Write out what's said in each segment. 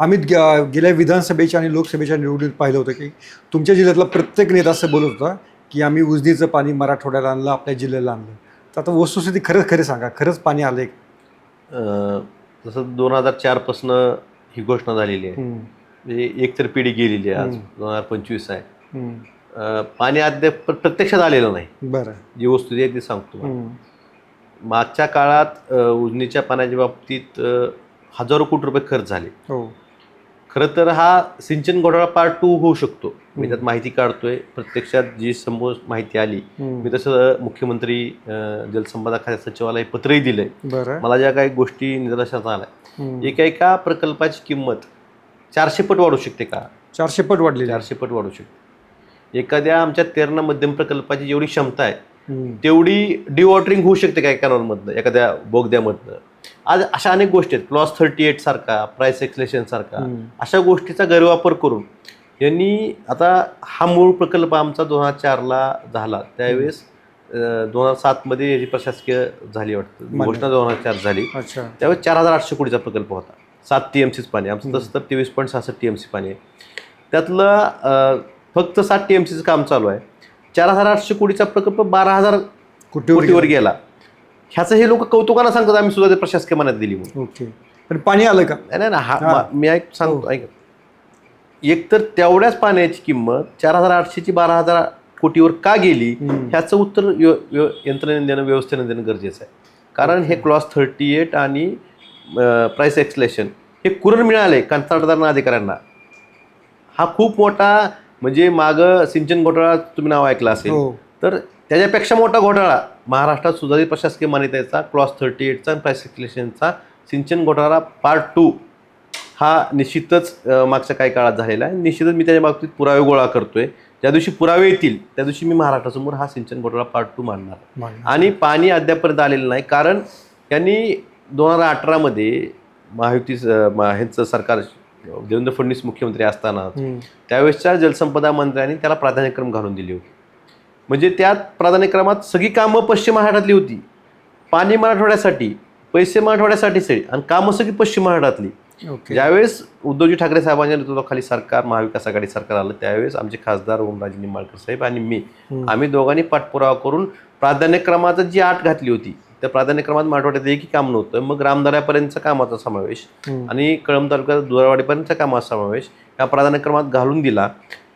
आम्ही गेल्या विधानसभेच्या आणि लोकसभेच्या निवडणुकीत पाहिलं होतं की तुमच्या जिल्ह्यातला प्रत्येक नेता असं बोलत होता की आम्ही उजनीचं पाणी मराठवाड्याला आणलं आपल्या जिल्ह्याला आणलं. तर आता वस्तुस्थिती खरंच खरं सांगा खरंच पाणी आलं अं, जसं दोन हजार चारपासनं ही घोषणा झालेली आहे. म्हणजे एक तर पिढी गेलेली आहे आज. दोन हजार पंचवीस आहे. पाणी अद्याप प्र- प्रत्यक्षात आलेलं नाही. बरं. जी वस्तू आहे ती सांगतो. मागच्या काळात उजनीच्या पाण्याच्या बाबतीत हजारो कोटी रुपये खर्च झाले. हो. खरं तर हा सिंचन घोटाळा पार्ट टू होऊ शकतो मी. त्यात माहिती काढतोय प्रत्यक्षात जी समोर माहिती आली. मी तसं मुख्यमंत्री जलसंपदा खात्या सचिवालय पत्रही दिलंय मला ज्या काही गोष्टी निदर्शनास आल्या. एका एका प्रकल्पाची किंमत चारशे पट वाढू शकते का चारशे पट वाढलेले चारशे पट वाढू शकते एखाद्या आमच्या तेरणा मध्यम प्रकल्पाची जेवढी क्षमता आहे. तेवढी डिवॉटरिंग होऊ शकते काय कॅनॉलमधनं एखाद्या बोगद्यामधनं आज अशा अनेक गोष्टी आहेत. क्लॉस थर्टी एट सारखा प्राइस एक्सलेशन सारखा. अशा गोष्टीचा गैरवापर करून यांनी आता हा मूळ प्रकल्प आमचा दोन हजार चारला झाला. त्यावेळेस दोन हजार सातमध्ये याची प्रशासकीय झाली वाटतं. घोषणा दोन हजार चार झाली. त्यावेळेस चार हजार आठशे कोटीचा प्रकल्प होता. सात टी एम सीच पाणी. आमचं तसं तर तेवीस पॉईंट सहासष्ट टी एम सी पाणी आहे. त्यातलं फक्त सात टी एम सीचं काम चालू आहे. चार हजार आठशे कोटीचा प्रकल्प बारा हजार कोटीवर गेला. ह्याचं हे लोक कौतुकानं सांगतात आम्ही सुद्धा ते प्रशासकीय मान्यता दिली म्हणून. ओके. पण पाणी आलं का? नाही, नाही ना हा हा. मा- मी ऐक सांगतो हो. ऐक. एक तर तेवढ्याच पाण्याची किंमत चार हजार आठशेची बारा हजार कोटीवर का गेली हम्म. ह्याचं उत्तर व्य- यंत्रणेने देणं व्यवस्थेने देणं गरजेचं आहे. कारण हे क्लॉस थर्टी एट आणि प्राइस एक्सलेशन हे कुरण मिळाले कंत्राटदार अधिकाऱ्यांना. हा खूप मोठा म्हणजे मागं सिंचन घोटाळा तुम्ही नाव ऐकलं असेल. हो. तर त्याच्यापेक्षा मोठा घोटाळा. महाराष्ट्रात सुधारित प्रशासकीय मान्यतेचा क्लॉस थर्टी एटचा आणि सिंचन घोटाळा पार्ट टू हा निश्चितच मागच्या काही काळात झालेला आहे. निश्चितच मी त्याच्या बाबतीत पुरावे गोळा करतोय. ज्या दिवशी पुरावे येतील त्या दिवशी मी महाराष्ट्रासमोर हा सिंचन घोटाळा पार्ट टू मांडणार. आणि पाणी अद्यापपर्यंत आलेलं नाही. कारण यांनी दोन हजार अठरामध्ये महायुती ह्यांचं सरकार देवेंद्र फडणवीस मुख्यमंत्री असताना. त्यावेळेसच्या जलसंपदा मंत्र्यांनी त्याला प्राधान्यक्रम घालून दिली होती. म्हणजे त्यात प्राधान्यक्रमात सगळी कामं पश्चिम महाराष्ट्रातली होती. पाणी मराठवाड्यासाठी पैसे मराठवाड्यासाठी सगळी आणि कामं सगळी पश्चिम महाराष्ट्रातली. ज्यावेळेस उद्धवजी ठाकरे साहेबांच्या नेतृत्वाखाली सरकार महाविकास आघाडी सरकार आलं त्यावेळेस आमचे खासदार ओमराजे निंबाळकर साहेब आणि मी. आम्ही दोघांनी पाठपुरावा करून प्राधान्यक्रमात जी आठ घातली होती त्या प्राधान्यक्रमात मराठवाड्यात एकही काम नव्हतं. मग रामदऱ्यापर्यंतचा कामाचा समावेश. आणि कळंब तालुक्यात दुरावाडीपर्यंतच्या कामाचा समावेश या प्राधान्यक्रमात घालून दिला.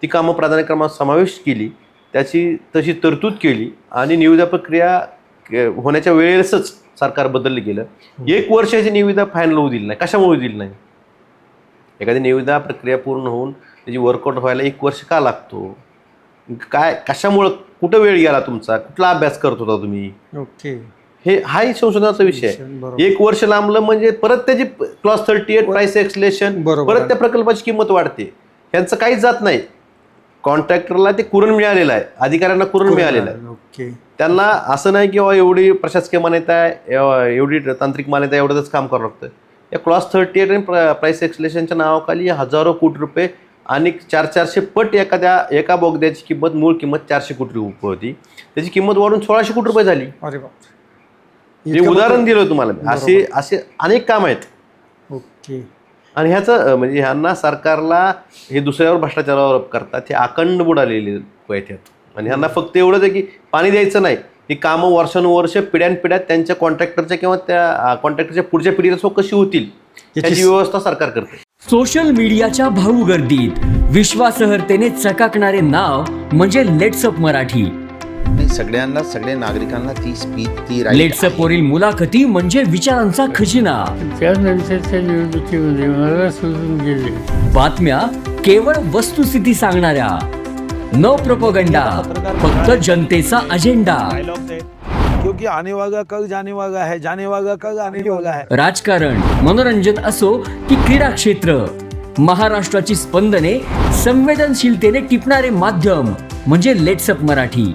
ती कामं प्राधान्यक्रमात समावेश केली. त्याची तशी तरतूद केली आणि निविदा प्रक्रिया होण्याच्या वेळेसच सरकार बदललं गेलं. एक वर्षाची निविदा फायनल होऊ दिली नाही. कशामुळे दिली नाही? एखादी निविदा प्रक्रिया पूर्ण होऊन त्याची वर्कआउट व्हायला एक वर्ष का लागतो? काय कशामुळं कुठं वेळ गेला तुमचा? कुठला अभ्यास करत होता तुम्ही? ओके. हे हाही संशोधनाचा विषय एक वर्ष लांबलं म्हणजे परत त्याची clause thirty eight price escalation परत त्या प्रकल्पाची किंमत वाढते. ह्यांचं काहीच जात नाही. कॉन्ट्रॅक्टरला ते कुरण मिळालेलं आहे अधिकाऱ्यांना कुरण मिळालेलं आहे. ओके. त्यांना असं नाही की बाबा एवढी प्रशासकीय मान्यता आहे एव- एवढी तांत्रिक मान्यता एवढंच काम करावं लागतं. या क्लॉस थर्टी एट आणि प्राइस एक्सलेशनच्या नावाखाली हजारो कोटी रुपये आणि चार चारशे पट एखाद्या एका बोगद्याची किंमत मूळ किंमत चारशे कोटी रुपये होती. त्याची किंमत वाढून सोळाशे कोटी रुपये झाली. अरे बाप हे उदाहरण दिलं तुम्हाला मी. असे असे अनेक काम आहेत. ओके. आणि ह्याचं म्हणजे ह्यांना सरकारला हे दुसऱ्यावर भ्रष्टाचारावर करतात हे अखंड बुडालेले आहेत आणि ह्यांना फक्त एवढंच आहे की पाणी द्यायचं नाही. ही कामं वर्षानुवर्ष पिढ्यानपिढ्यात त्यांच्या कॉन्ट्रॅक्टरच्या किंवा त्या कॉन्ट्रॅक्टरच्या पुढच्या पिढीला सो कशी होतील? याची व्यवस्था सरकार करते. सोशल मीडियाच्या भाऊ गर्दीत विश्वासार्हतेने चकाकणारे नाव म्हणजे लेट्सअप मराठी. नाही सगळ्यांना सगळ्या नागरिकांना ती स्पीच ती right लेट्सअप वरील मुलाखती म्हणजे विचारांचा खजिना. त्यानंतरच्या निवडणुकीमध्ये मला सोडून गेले. बातम्या केवळ वस्तुस्थिती सांगणाऱ्या. न प्रपोगंडा फक्त जनतेचा अजेंडा. क्योंकि आने वाला कल जाने वाला है जाने वाला कल आने वाला है. राजकारण मनोरंजन असो की क्रीडा क्षेत्र. महाराष्ट्राची स्पंदने संवेदनशीलतेने टिपणारे माध्यम म्हणजे लेट्सअप मराठी.